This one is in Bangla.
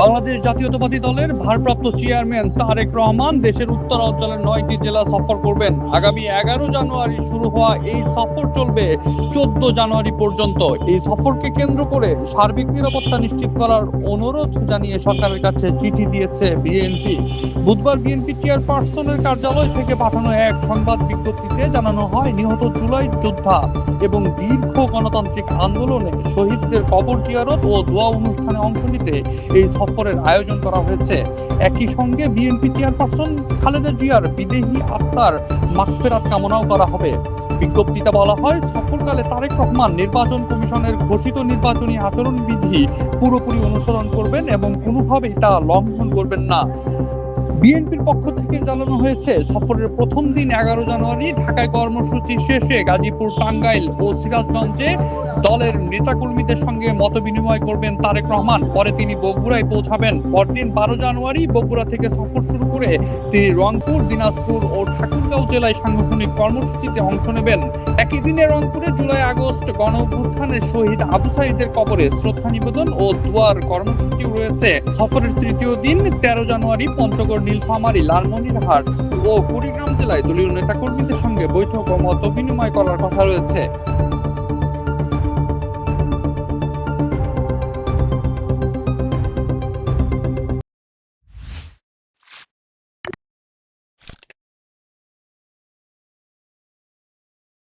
বাংলাদেশ জাতীয়তাবাদী দলের ভারপ্রাপ্ত চেয়ারম্যান তারেক রহমান দেশের উত্তর অঞ্চলের নয়টি জেলা সফর করবেন। আগামী এগারো জানুয়ারি শুরু হওয়া এই সফর চলবে চোদ্দ জানুয়ারি পর্যন্ত। এই সফরকে কেন্দ্র করে সার্বিক নিরাপত্তা নিশ্চিত করার অনুরোধ জানিয়ে সরকারের কাছে চিঠি দিয়েছে বিএনপি। বুধবার বিএনপি চেয়ারপারসনের কার্যালয় থেকে পাঠানো এক সংবাদ বিজ্ঞপ্তিতে জানানো হয়, নিহত জুলাই যোদ্ধা এবং দীর্ঘ গণতান্ত্রিক আন্দোলনে শহীদদের কবর জিয়ারত ও দোয়া অনুষ্ঠানে অংশ নিতে এই সফরের আয়োজন করা হয়েছে। একই সঙ্গে বিএনপি চেয়ারপারসন খালেদা জিয়ার বিদেহী আত্মার মাগফেরাত কামনাও করা হবে। বিজ্ঞপ্তিতে বলা হয়, সফরকালে তারেক রহমান নির্বাচন কমিশনের ঘোষিত নির্বাচনী আচরণবিধি পুরোপুরি অনুসরণ করবেন এবং কোনোভাবেই তা লঙ্ঘন করবেন না। বিএনপির পক্ষ থেকে জানানো হয়েছে, সফরের প্রথম দিন এগারো জানুয়ারি ঢাকায় কর্মসূচি শেষে গাজীপুর, টাঙ্গাইল ও সিরাজগঞ্জে দলের নেতাকর্মীদের সঙ্গে মত বিনিময় করবেন তারেক রহমান। পরে তিনি বগুড়ায় পৌঁছাবেন। পরদিন বারো জানুয়ারি বগুড়া থেকে সফর শুরু করে তিনি রংপুর, দিনাজপুর ও ঠাকুরগাঁও জেলায় সাংগঠনিক কর্মসূচিতে অংশ নেবেন। একই দিনে রংপুরে জুলাই, আগস্ট গণ অভ্যুত্থানের শহীদ আবু সাইদের কবরে শ্রদ্ধা নিবেদন ও দুয়ার কর্মসূচি রয়েছে। সফরের তৃতীয় দিন, তেরো জানুয়ারি, পঞ্চগড়, নীলফামারী, লালমনিরহাট ও কুড়িগ্রাম জেলায় দলীয় নেতাকর্মীদের সঙ্গে বৈঠক ও মত বিনিময় করার কথা রয়েছে।